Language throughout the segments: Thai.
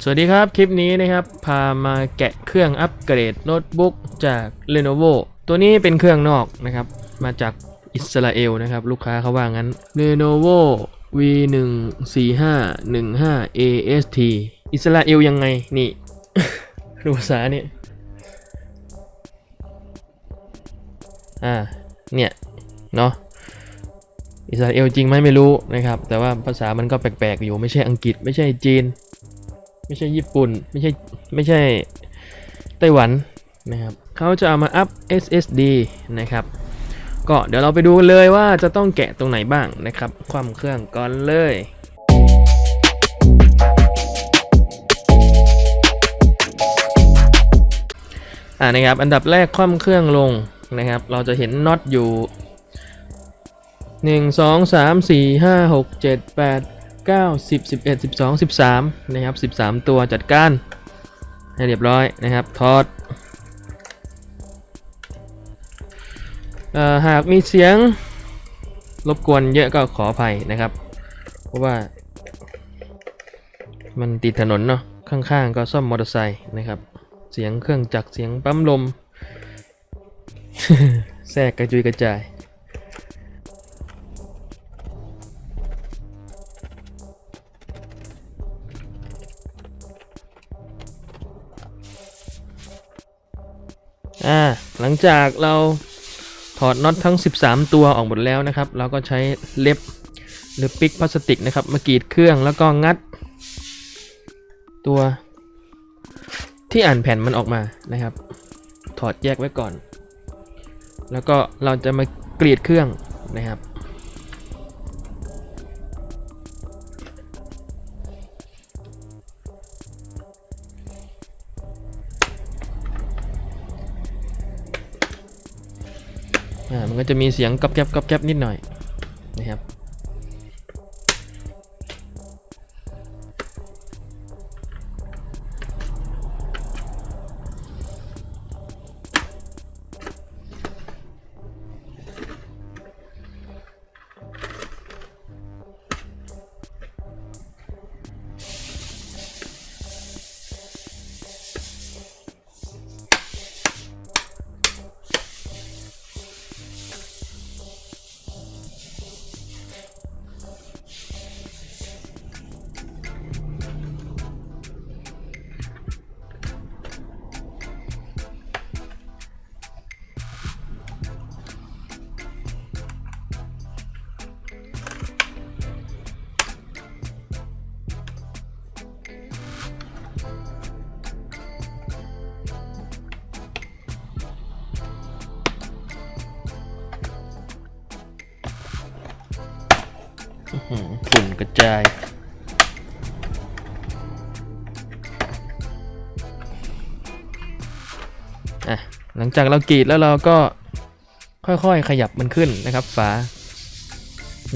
สวัสดีครับ คลิปนี้นะครับ พามาแกะเครื่องอัปเกรดโน้ตบุ๊กจาก Lenovo ตัวนี้เป็นเครื่องนอกนะครับ มาจากอิสราเอลนะครับ ลูกค้าเขาว่างั้น Lenovo V14515 AST อิสราเอลยังไง นี่ ดูภาษาเนี่ยอ่า เนี่ย เนาะอิสราเอลจริงไหมไม่รู้นะครับ แต่ว่าภาษามันก็แปลกๆอยู่ไม่ใช่อังกฤษไม่ใช่จีน ไม่ใช่ญี่ปุ่น ไม่ใช่ ไม่ใช่ไต้หวันนะครับเขาจะเอามาอัพ SSD นะครับ ก็เดี๋ยวเราไปดูกันเลยว่าจะต้องแกะตรงไหนบ้างนะครับ ความเครื่องก่อนเลยอ่านะครับ อันดับแรกคว่ำเครื่องลงนะครับ เราจะเห็นน็อตอยู่ 1 2 3 4 5 6 7 8 9 10 11 12 13 นะครับ 13 ตัวจัดการ ให้เรียบร้อยนะครับ ทอดออหากมีเสียงรบกวนเยอะก็ขออภัยนะครับ เพราะว่า มันติดถนนเนาะข้างๆ ก็ซ่อมมอเตอร์ไซค์นะครับ เสียงเครื่องจักรเสียงปั๊มลมแทรกกระจุยกระจาย อ่าหลังจากเราถอดน็อตทั้ง 13 ตัวออกหมดแล้วนะครับ เราก็ใช้เล็บหรือปิกพลาสติกนะครับมากรีดเครื่องแล้วก็งัด ตัว ที่อ่านแผ่นมันออกมานะครับ ถอดแยกไว้ก่อน แล้วก็เราจะมากรีดเครื่องนะครับ อ่ามันก็จะมีเสียงกรอบแกรบกรอบแกรบนิดหน่อย ฝุ่นกระจาย อะ หลังจากเรากรีดแล้วเราก็ค่อยๆ ขยับมันขึ้นนะครับฝา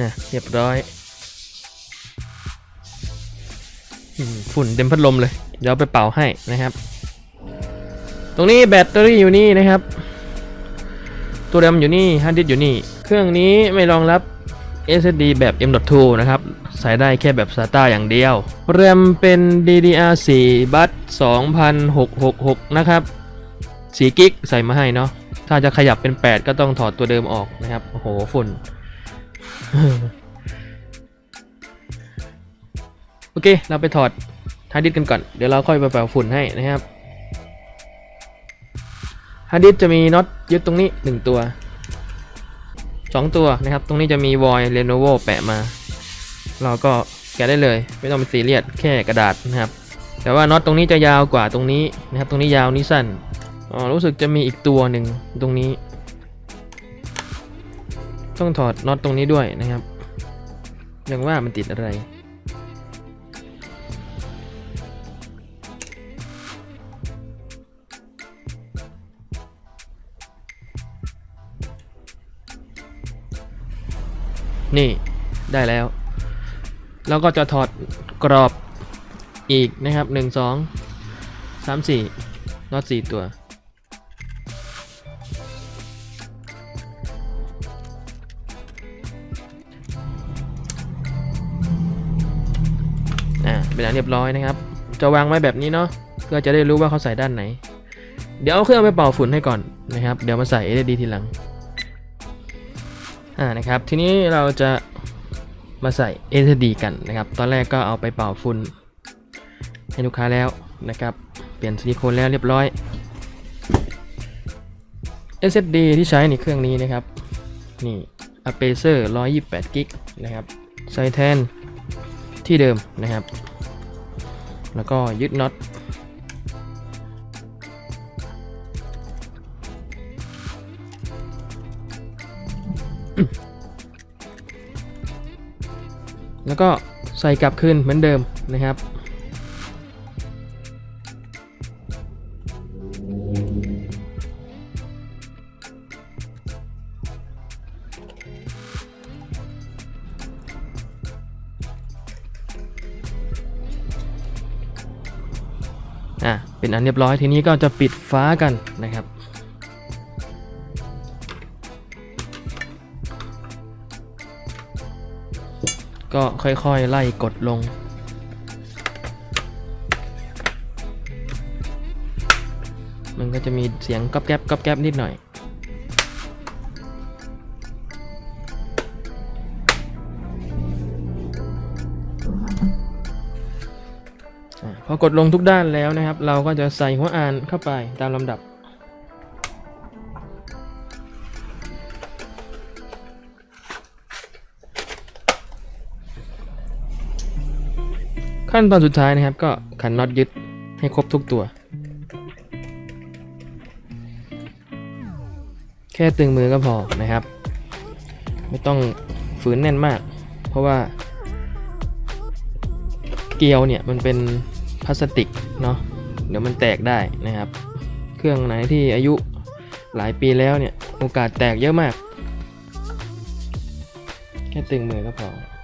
นะเรียบร้อยฝุ่นเต็มพัดลมเลย เดี๋ยวไปเป่าให้นะครับ ตรงนี้แบตเตอรี่อยู่นี่นะครับ ตัวแรมอยู่นี่ฮาร์ดดิสอยู่นี่ เครื่องนี้ไม่รองรับ SSD แบบ M.2 นะครับ ใส่ได้แค่แบบ SATA อย่างเดียว แรมเป็น DDR4 บัส2666 นะครับ4กิกใส่มาให้เนาะ ถ้าจะขยับเป็น 8 ก็ต้องถอดตัวเดิมออกนะครับ โอ้โหฝุ่น โอเค เราไปถอดฮาร์ดดิสกันก่อน เดี๋ยวเราค่อยไปเป่าฝุ่นให้นะครับฮาร์ดดิสก์จะมีน็อตยึดตรงนี้ 1 ตัว 2 ตัวนะครับ ตรงนี้จะมีวอย Lenovo แปะมา เราก็แกะได้เลย ไม่ต้องเป็นซีเรียสแค่กระดาษนะครับ แต่ว่าน็อตตรงนี้จะยาวกว่าตรงนี้นะครับ ตรงนี้ยาวนี้สั้นอ๋อรู้สึกจะมีอีกตัวหนึ่งตรงนี้ ต้องถอดน็อตตรงนี้ด้วยนะครับยังว่ามันติดอะไร นี่ได้แล้ว แล้วก็จะถอดกรอบอีกนะครับ 1 2 3 4น็อต4ตัว อ่าเป็นอันเรียบร้อยนะครับ จะวางไว้แบบนี้เนาะเพื่อจะได้รู้ว่าเขาใส่ด้านไหน เดี๋ยวเอาเครื่องไปเป่าฝุ่นให้ก่อนนะครับ เดี๋ยวมาใส่ LED ทีหลัง อ่านะครับทีนี้เราจะมาใส่ LED กันนะครับ ตอนแรกก็เอาไปเป่าฝุ่นให้ลูกค้าแล้วนะครับ เปลี่ยนซิลิโคนแล้วเรียบร้อย SSD ที่ใช้ในเครื่องนี้นะครับ นี่ a p a c e r 128กิกนะครับ ใส่แทนที่เดิมนะครับ แล้วก็ยึดน็อต แล้วก็ใส่กลับคืนเหมือนเดิมนะครับ อะ เป็นอันเรียบร้อยทีนี้ก็จะปิดฟ้ากันนะครับ ก็ค่อยๆ ไล่กดลง มันก็จะมีเสียงก๊อบแก๊บก๊อบแก๊บนิดหน่อย พอกดลงทุกด้านแล้วนะครับ เราก็จะใส่หัวอ่านเข้าไปตามลำดับ ขั้นตอนสุดท้ายนะครับ ก็ขันน็อตยึดให้ครบทุกตัว แค่ตึงมือก็พอนะครับ ไม่ต้องฝืนแน่นมาก เพราะว่าเกลียวเนี่ยมันเป็นพลาสติกเนาะเดี๋ยวมันแตกได้นะครับ เครื่องไหนที่อายุหลายปีแล้วเนี่ยโอกาสแตกเยอะมาก แค่ตึงมือก็พอ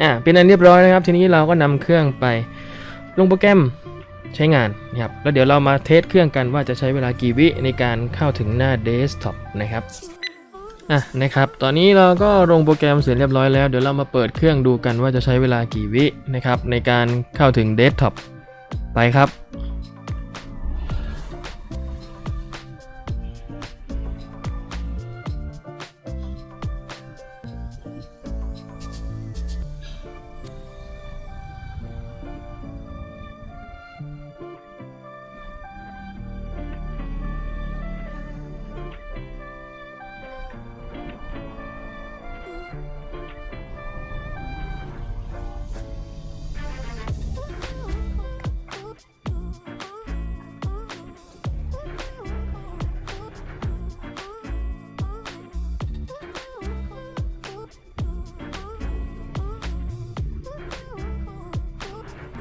อ่าเป็นอันเรียบร้อยนะครับ ทีนี้เราก็นำเครื่องไปลงโปรแกรมใช้งานนะครับแล้วเดี๋ยวเรามาเทสเครื่องกันว่าจะใช้เวลากี่วิในการเข้าถึงหน้าเดสก์ท็อปนะครับอะนะครับตอนนี้เราก็ลงโปรแกรมเสร็จเรียบร้อยแล้วเดี๋ยวเรามาเปิดเครื่องดูกันว่าจะใช้เวลากี่วินะครับในการเข้าถึงเดสก์ท็อปไปครับ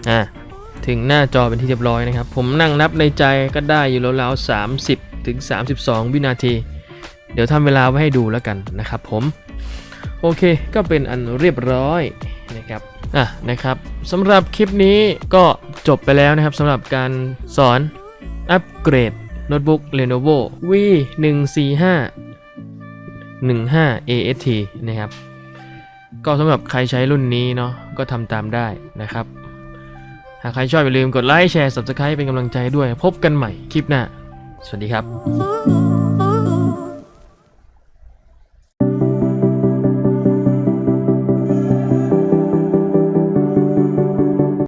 อะถึงหน้าจอเป็นที่เรียบร้อยนะครับ ผมนั่งนับในใจก็ได้อยู่ราวๆ30 ถึง 32 วินาที เดี๋ยวทำเวลาไว้ให้ดูแล้วกันนะครับผม โอเคก็เป็นอันเรียบร้อยนะครับอะนะครับสำหรับคลิปนี้ก็จบไปแล้วนะครับสำหรับการสอนอัปเกรดโน้ตบุ๊ก Lenovo V 1 4 5 15 AST นะครับ ก็สำหรับใครใช้รุ่นนี้เนาะก็ทำตามได้นะครับ หากใครชอบอย่าลืมกดไลค์แชร์ Subscribe เป็นกำลังใจด้วย พบกันใหม่คลิปหน้า สวัสดีครับ Ooh.